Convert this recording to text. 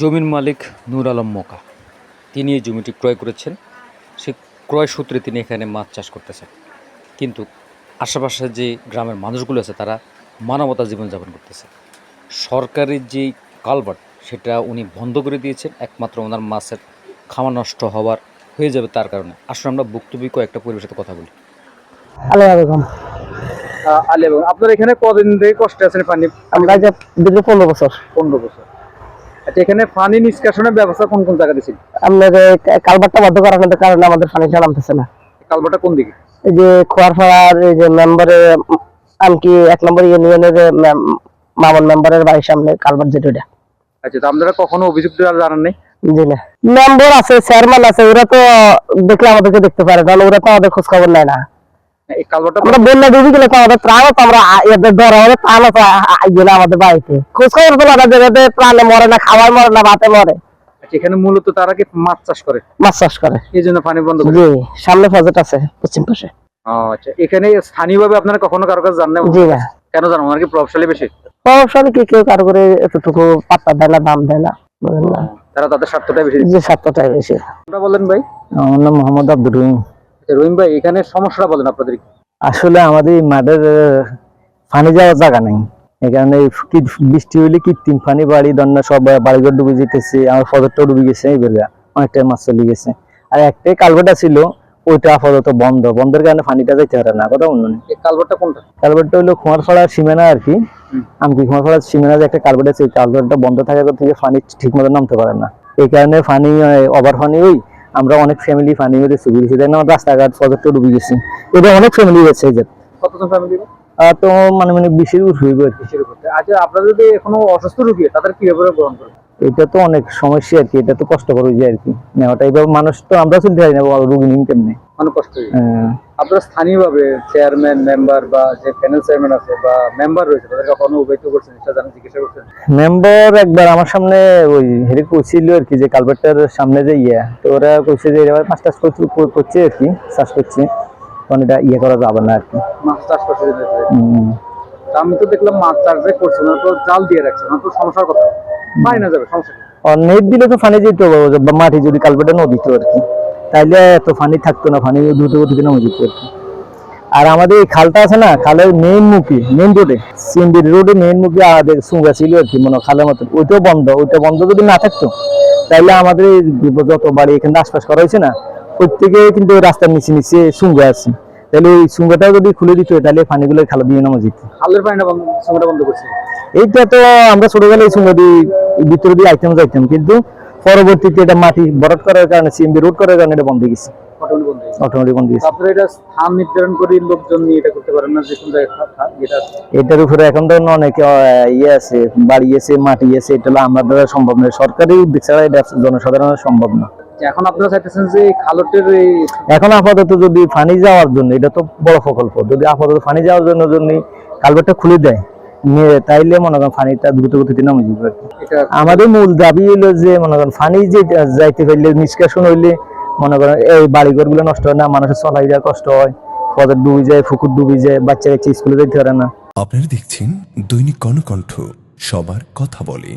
জমির মালিক নূর আলম মোকা। তিনি এই জমিটি ক্রয় করেছেন। সে ক্রয় সূত্রে তিনি এখানে মাছ চাষ করতেছেন। কিন্তু আশেপাশে যে গ্রামের মানুষগুলো আছে তারা মানবতা জীবনযাপন করতেছে। সরকারি যে কালভার্ট সেটা উনি বন্ধ করে দিয়েছেন। একমাত্র ওনার মাছের খাওয়া নষ্ট হওয়ার হয়ে যাবে তার কারণে। আসলে আমরা বক্তব্য কয়েকটা পরিবেশের সাথে কথা বলি। আলী আপনার এখানে কদিন থেকে কষ্টে আছেন পানি? আমরা পনেরো বছর। পনেরো বছর। আচ্ছা এখানে পানি নিষ্কাশনের ব্যবস্থা কোন কোন জায়গা কালবারটা করানোর কারণে আমাদের নামতেছে না। কোন দিকে? এই যে খোয়ারপাড়ার এই যে মেম্বারে আমকি এক নম্বর ইউনিয়নের মামুন মেম্বারের বাড়ির সামনে কালবার যেটা। আচ্ছা তো আপনারা কখনো অভিযোগ জানান নেই? জি না। মেম্বার আছে চেয়ারম্যান আছে ওরা তো দেখলে আমাদেরকে দেখতে পারে কারণ ওরা তো আমাদের খোঁজ খবর নেয় না। আমাদের আমরা বাড়িতে। খোঁজ খবর তো প্রাণে মরে না মরে না ভাতে মরে। আচ্ছা, এখানে মূলত তারা কি মাছ চাষ করে? মাছ চাষ করে। এই জন্য পানি বন্ধ জি সামনে প্রজেক্ট আছে পশ্চিম পাশে। আচ্ছা এখানে স্থানীয়ভাবে আপনারা কখনো কারও কাছে জান জি না। কেন জানো ওনার কি প্রভাবশালী বেশি? প্রভাবশালী কি কেউ কারও করে এতটুকু পাত্তা দেয় না দাম দেয় না তারা তাদের স্বার্থটা বেশি স্বার্থটাই বেশি। বলেন ভাই? আমার নাম মোহাম্মদ আব্দুর রহিম। রহিম ভাই এখানে সমস্যাটা বলেন আপনাদের আসলে আমাদের এই মাঠের পানি যাওয়ার জায়গা নাই। কি- বৃষ্টি হইলে কৃত্রিম পানি বাড়ি দন্না সব বাড়িঘর ডুবে যেতেছে আমার ফদরটাও ডুবে গেছে এই বেলা অনেকটা মাছ চলে গেছে। আর একটাই কালভারটা ছিল ওইটা আপাতত বন্ধ। বন্ধের কারণে পানিটা যাইতে পারে না কথা অন্য এই কালভারটা কোনটা? কালভারটা হলো কুমারপাড়া সীমানা আর কি। আমকি কুমারপাড়া সীমানা যে একটা কালভার্ট আছে ওই কালভারটা বন্ধ থাকার থেকে পানি ঠিক মতো নামতে পারে না। এই কারণে পানি ওভার পানি ওই আমরা অনেক ফ্যামিলি পানি হতে সুবিধা তাই না? রাস্তাঘাট ফজরটা ডুবে গেছি। এটা অনেক ফ্যামিলি গেছে এই যে। কতজন ফ্যামিলি তো মানে মানে বিশের উপর হইব কি। আচ্ছা আপনারা যদি এখনও অসুস্থ রুগী তাদের কীভাবে গ্রহণ করবেন এটা তো অনেক সমস্যা আর কি এটা তো কষ্টকর হয়ে যায় আর কি। নেওয়াটা এইভাবে মানুষ তো আমরা চলতে পারি না রুগী নিন কেমনি? হয়ে। আপনারা স্থানীয়ভাবে চেয়ারম্যান মেম্বার বা যে প্যানেল চেয়ারম্যান আছে বা মেম্বার রয়েছে তাদের কখনো অবহিত করছেন সেটা জানেন জিজ্ঞাসা করছেন? মেম্বার একবার আমার সামনে ওই হেরে কইছিল আর কি যে কালভার্টার সামনে যে ইয়া তো ওরা কইছে যে এবার করছে আর কি চাষ করছে। তখন এটা ইয়ে করা যাবে না আর কি। মাছ চাষ করছে আমি তো দেখলাম মাছ চাষ যে করছে ওনারা তো জাল দিয়ে রাখছে ওনার তো সমস্যার কথা। পাই না যাবে সমস্যা নেট দিলে তো পানি যেত বা মাটি যদি কালভার্টার নদীত আর কি। তাইলে এত পানি থাকতো না পানি দ্রুত গতিতে নামে যেত আর আমাদের এই খালটা আছে না খালের মেইন মুখে মেইন রোডে সিন্দির রোডে মেইন মুখে আমাদের সুঙ্গা ছিল আর কি মনে খালের মতো ওইটাও বন্ধ ওইটা বন্ধ যদি না থাকতো তাইলে আমাদের যত বাড়ি এখানে আশপাশ করা হয়েছে না প্রত্যেকে কিন্তু রাস্তার নিচে নিচে সুঙ্গা আছে। তাহলে ওই সুঙ্গাটা যদি খুলে দিত তাহলে পানিগুলো খালা দিয়ে নামা যেত। খালের পানিটা বন্ধ বন্ধ করছে? এইটা তো আমরা ছোটবেলায় সুঙ্গা দিয়ে ভিতরে দিয়ে আইটেম যাইতাম কিন্তু পরবর্তীতে এটা মাটি বরফ করার কারণে সিএমবি রোড করার কারণে এটা বন্ধ গেছে। অটোমেটিক বন্ধ আপনারা এটা স্থান নির্ধারণ করে লোকজন নিয়ে এটা করতে পারেন না? যে কোন জায়গায় খা- খা- যেটা আছে। এটার উপরে এখন অনেক ইয়ে আছে বাড়ি আছে মাটি আছে এটা আমার দ্বারা সম্ভব নয়। সরকারি উদ্যোগ ছাড়া এটা জনসাধারণের সম্ভব না। এখন আপনারা চাইতেছেন যে খালটের এখন আপাতত যদি পানি যাওয়ার জন্য এটা তো বড় প্রকল্প। যদি আপাতত পানি যাওয়ার জন্য জন্য কালভারটা খুলে দেয় তাইলে মনে করেন ফানিটা দ্রুত গতিতে নামে যাবে আমাদের মূল দাবি হইল যে মনে করেন ফানি যে যাইতে পারলে নিষ্কাশন হইলে মনে করেন এই বাড়িঘরগুলো নষ্ট হয় না মানুষের চলাই যায় কষ্ট হয় পদের ডুবে যায় ফুকুর ডুবে যায় বাচ্চা কাচ্চা স্কুলে যেতে পারে না। আপনারা দেখছেন দৈনিক কর্ণকণ্ঠ সবার কথা বলে।